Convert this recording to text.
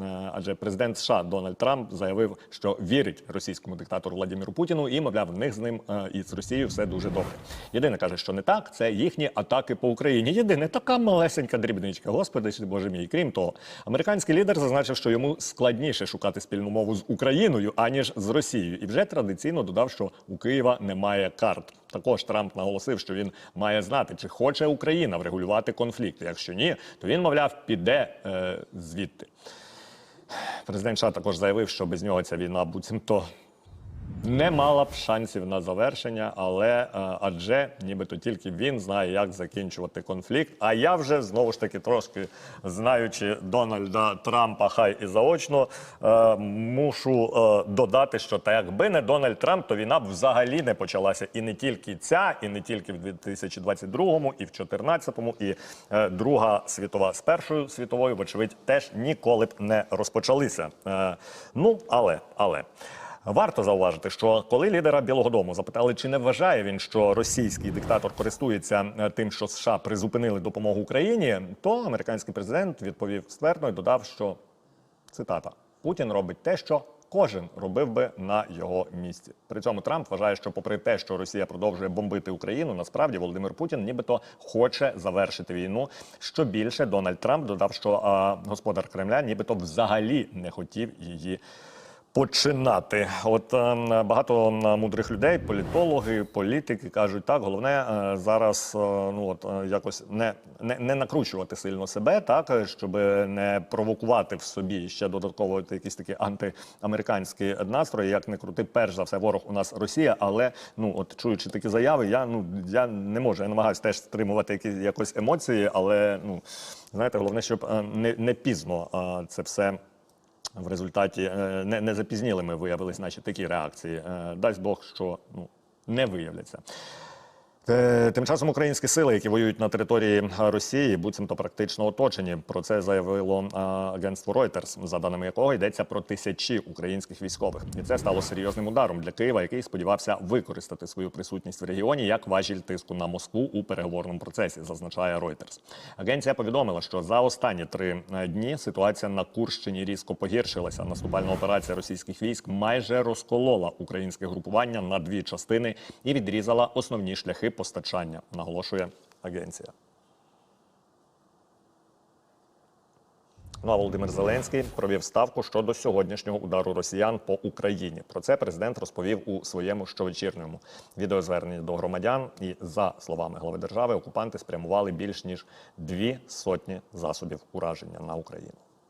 Е, Адже президент США Дональд Трамп заявив, що вірить російському диктатору Владимиру Путіну, і мовляв, в них з ним е, і з Росією все дуже добре. Єдине каже, що не так, це їхні атаки по Україні. Єдине така малесенька дрібничка. Господи, ж, боже мій. Крім того, американський лідер зазначив, що йому складніше шукати спільну мову з Україною аніж з Росією, і вже традиційно додав, що у Києва немає карт. Також Трамп наголосив, що він має знати, чи хоче Україна врегулювати конфлікт. Якщо ні, то він, мовляв, піде е, звідти. Президент США також заявив, що без нього ця війна буцімто не мала б шансів на завершення, але е, адже нібито тільки він знає, як закінчувати конфлікт. А я вже знову ж таки трошки знаючи Дональда Трампа, хай і заочно, е, мушу е, додати, що та якби не Дональд Трамп, то війна б взагалі не почалася. І не тільки ця, і не тільки в 2022-му, і в 2014-му, і Друга світова з Першою світовою, вочевидь, теж ніколи б не розпочалися. Ну, але, але. Варто зауважити, що коли лідера Білого Дому запитали, чи не вважає він, що російський диктатор користується е, тим, що США призупинили допомогу Україні, то американський президент відповів ствердно і додав, що цитата Путін робить те, що кожен робив би на його місці. При цьому Трамп вважає, що, попри те, що Росія продовжує бомбити Україну, насправді Володимир Путін нібито хоче завершити війну. Що більше, Дональд Трамп додав, що а, господар Кремля нібито взагалі не хотів її. Починати, от е, багато е, мудрих людей, політологи, політики кажуть, так головне е, зараз ну от якось не, не, не накручувати сильно себе, так щоб не провокувати в собі ще додатково якісь такі антиамериканські настрої. Як не крути, перш за все, ворог у нас Росія. Але ну от чуючи такі заяви, я ну я не можу. Я намагаюся теж стримувати якісь якось емоції, але ну знаєте, головне, щоб не, не пізно це все. В результаті е, не, не запізнілими виявились наші такі реакції. Е, Дасть Бог, що ну, не виявляться. Е, Тим часом українські сили, які воюють на території е, Росії, буцімто практично оточені. Про це заявило е, агентство Reuters, за даними якого йдеться про тисячі українських військових, і це стало серйозним ударом для Києва, який сподівався використати свою присутність в регіоні як важіль тиску на Москву у переговорному процесі, зазначає Reuters. Агенція повідомила, що за останні три дні ситуація на Курщині різко погіршилася. Наступальна операція російських військ майже розколола українське групування на дві частини і відрізала основні шляхи постачання, наголошує агенція. Ну а Володимир Зеленський провів ставку щодо сьогоднішнього удару росіян по Україні. Про це президент розповів у своєму щовечірньому відеозверненні до громадян. І за словами глави держави, окупанти спрямували більш ніж дві сотні засобів ураження на Україну.